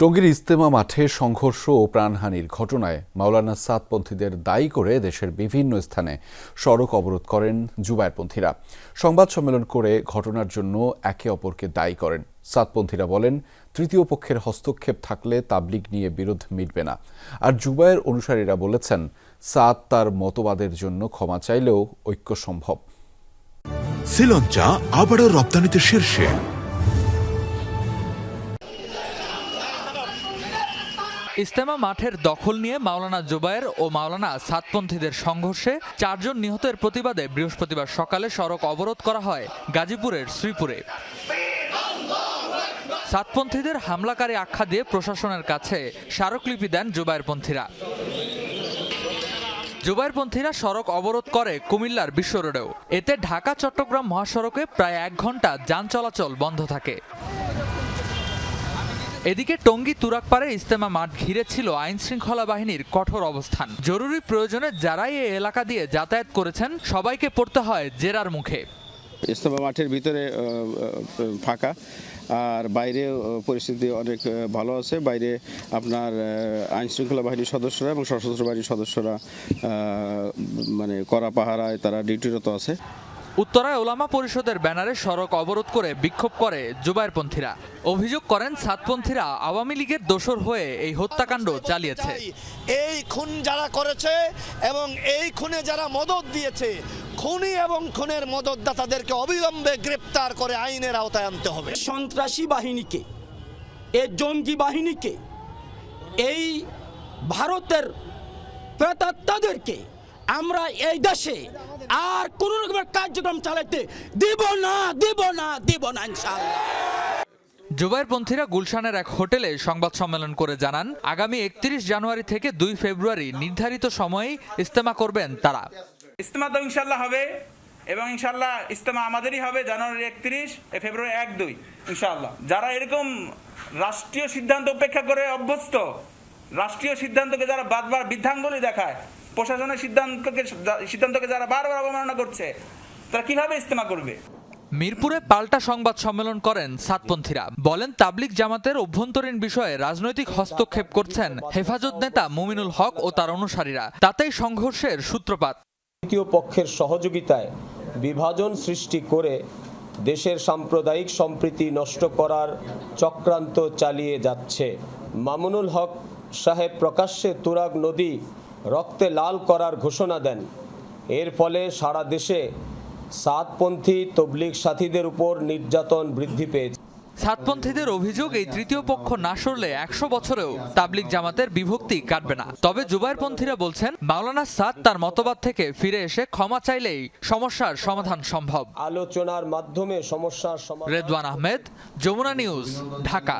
টঙ্গীর ইস্তেমা মাঠে সংঘর্ষ ও প্রাণহানির ঘটনায় মাওলানা সাতপন্থীদের দায়ী করে দেশের বিভিন্ন স্থানে সড়ক অবরোধ করেন জুবায়েরপন্থীরা সংবাদ সম্মেলন করে ঘটনার জন্য একে অপরকে দায়ী করেন। সাতপন্থীরা বলেন, তৃতীয় পক্ষের হস্তক্ষেপ থাকলে তাবলিগ নিয়ে বিরোধ মিটবে না। আর জুবায়ের অনুসারীরা বলেছেন, সাদ তার মতবাদের জন্য ক্ষমা চাইলেও ঐক্য সম্ভব। শ্রীলঞ্চা আবারও রপ্তানিতে শীর্ষে। ইস্তেমা মাঠের দখল নিয়ে মাওলানা জুবায়ের ও মাওলানা সাতপন্থীদের সংঘর্ষে চারজন নিহতের প্রতিবাদে বৃহস্পতিবার সকালে সড়ক অবরোধ করা হয় গাজীপুরের শ্রীপুরে। সাতপন্থীদের হামলাকারী আখ্যা দিয়ে প্রশাসনের কাছে স্মারকলিপি দেন জুবায়েরপন্থীরা। জুবায়েরপন্থীরা সড়ক অবরোধ করে কুমিল্লার বিশ্ব রোডেও এতে ঢাকা চট্টগ্রাম মহাসড়কে প্রায় এক ঘণ্টা যান চলাচল বন্ধ থাকে। এদিকে টঙ্গী তুরাকপাড়ে ইস্তেমা মাঠ ঘিরে ছিল আইন শৃঙ্খলা বাহিনীর কঠোর অবস্থান। জরুরি প্রয়োজনে যারাই এই এলাকা দিয়ে যাতায়াত করেছেন, সবাইকে পড়তে হয় জেরার মুখে। ইস্তফা মাঠের ভিতরে ফাঁকা। আর বাইরে পরিস্থিতি অনেক ভালো আছে। বাইরে আপনার আইন শৃঙ্খলা বাহিনীর সদস্যরা এবং সশস্ত্র বাহিনীর সদস্যরা মানে কড়া পাহারায় তারা ডিউটিরত আছে। উত্তরায় ওলামা পরিষদের ব্যানারে সড়ক অবরোধ করে বিক্ষোভ করে জুবায়েরপন্থীরা অভিযোগ করেন সাতপন্থীরা আওয়ামী লীগের দোসর হয়ে এই হত্যাকাণ্ড চালিয়েছে। এই খুন যারা করেছে এবং এই খুনে যারা মদত দিয়েছে খুনি এবং খুনের মদতদাতাদেরকে অবিলম্বে গ্রেপ্তার করে আইনের আওতায় আনতে হবে। সন্ত্রাসী বাহিনীকে এই জঙ্গি বাহিনীকে এই ভারতের প্রেতাত্মাদেরকে আমরা এই দেশে আর কোন রকমের কার্যক্রম চালাতে দিব না দিব না দিব না ইনশাআল্লাহ। জুবায়েরপন্থীরা গুলশানের এক হোটেলে সংবাদ সম্মেলন করে জানান আগামী একত্রিশ জানুয়ারি থেকে দুই ফেব্রুয়ারি নির্ধারিত সময়ে ইস্তেমা করবেন তারা। ইস্তেমা তো ইনশাল্লাহ হবে এবং ইনশাল্লাহ ইস্তেমা আমাদেরই হবে জানুয়ারি একত্রিশ ফেব্রুয়ারি এক দুই ইনশাল্লাহ যারা এরকম রাষ্ট্রীয় সিদ্ধান্ত উপেক্ষা করে অভ্যস্ত রাষ্ট্রীয় সিদ্ধান্তকে যারা বারবার বৃদ্ধাঙ্গুলি দেখায় প্রশাসনের সিদ্ধান্তকে সিদ্ধান্তকে যারা বারবার অবমাননা করছে তারা কীভাবে ইস্তেমা করবে? মিরপুরে পাল্টা সংবাদ সম্মেলন করেন সাতপন্থীরা। বলেন তাবলিক জামাতের অভ্যন্তরীণ বিষয়ে রাজনৈতিক হস্তক্ষেপ করছেন হেফাজত নেতা মুমিনুল হক ও তার অনুসারীরা। তাতেই সংঘর্ষের সূত্রপাত। তৃতীয় পক্ষের সহযোগিতায় বিভাজন সৃষ্টি করে দেশের সাম্প্রদায়িক সম্প্রীতি নষ্ট করার চক্রান্ত চালিয়ে যাচ্ছে। মামুনুল হক সাহেব প্রকাশ্যে তুরাগ নদী রক্তে লাল করার ঘোষণা দেন। এর ফলে সারা দেশে সাতপন্থী তবলিগ সাথীদের উপর নির্যাতন বৃদ্ধি পেয়েছে। সাতপন্থীদের অভিযোগ এই তৃতীয় পক্ষ না সরলে একশো বছরেও তাবলিক জামাতের বিভক্তি কাটবে না। তবে জুবাইরপন্থীরা বলছেন মাওলানা সাদ তার মতবাদ থেকে ফিরে এসে ক্ষমা চাইলেই সমস্যার সমাধান সম্ভব। আলোচনার মাধ্যমে সমস্যার রেদওয়ান আহমেদ যমুনা নিউজ ঢাকা।